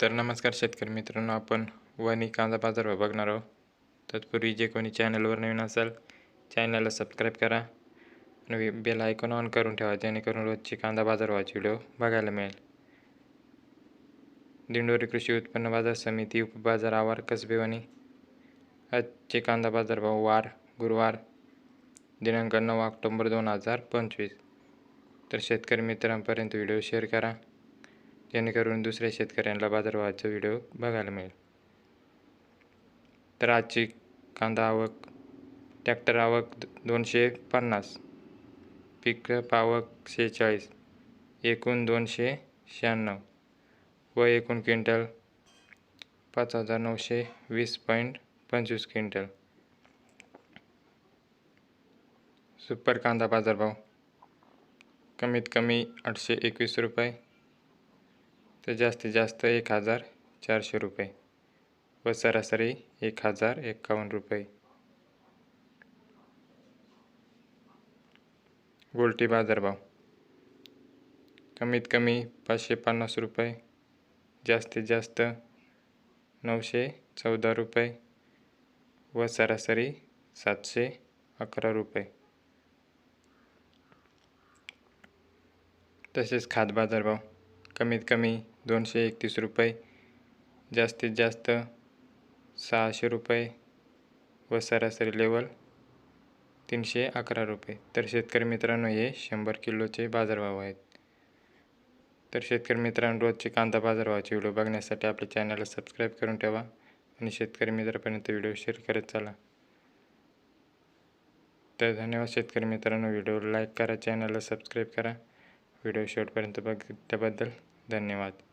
तर नमस्कार शेतकरी मित्रांनो आपण वणी कांदा बाजारभाव बघणार आहोत. तत्पूर्वी जे कोणी चॅनलवर नवीन असेल चॅनलला सबस्क्राईब करा आणि बेल आयकॉन ऑन करून ठेवा जेणेकरून रोजची कांदा बाजारभावाची व्हिडिओ बघायला मिळेल. दिंडोरी कृषी उत्पन्न बाजार समिती उपबाजार आवार कसबेवणी आजचे कांदा बाजारभाव वार गुरुवार दिनांक नऊ ऑक्टोंबर दोन हजार पंचवीस. तर शेतकरी मित्रांपर्यंत व्हिडिओ शेअर करा. जेणेकरून दुसऱ्या शेतकऱ्यांना बाजारभावाचा व्हिडिओ बघायला मिळेल. तर आजची कांदा आवक ट्रॅक्टर आवक दोनशे पन्नास पीक पावक शेहेचाळीस एकूण दोनशे शहाण्णव व एकूण क्विंटल पाच हजार नऊशे वीस पॉईंट पंचवीस क्विंटल. सुपर कांदा बाजारभाव कमीत कमी आठशे एकवीस रुपये तर जास्तीत जास्त एक हजार चारशे रुपये व सरासरी एक हजार एकावन्न रुपये. गोल्टी बाजारभाव. कमीत कमी पाचशे पन्नास रुपये जास्तीत जास्त नऊशे चौदा रुपये व सरासरी सातशे अकरा रुपये. तसेच खाद बाजारभाव. कमीत कमी दोनशे एकतीस रुपये जास्तीत जास्त सहाशे रुपये व सरासरी लेवल तीनशे अकरा रुपये. तर शेतकरी मित्रांनो हे शंभर किलोचे बाजारभाव आहेत. तर शेतकरी मित्रांनो रोजचे कांदा बाजारभावाचे व्हिडिओ बघण्यासाठी आपल्या चॅनलला सबस्क्राईब करून ठेवा आणि शेतकरी मित्रापर्यंत व्हिडिओ शेअर करत चला. तर धन्यवाद शेतकरी मित्रांनो व्हिडिओ लाईक करा चॅनलला सबस्क्राईब करा. व्हिडिओ शेवटपर्यंत बघितल्याबद्दल धन्यवाद.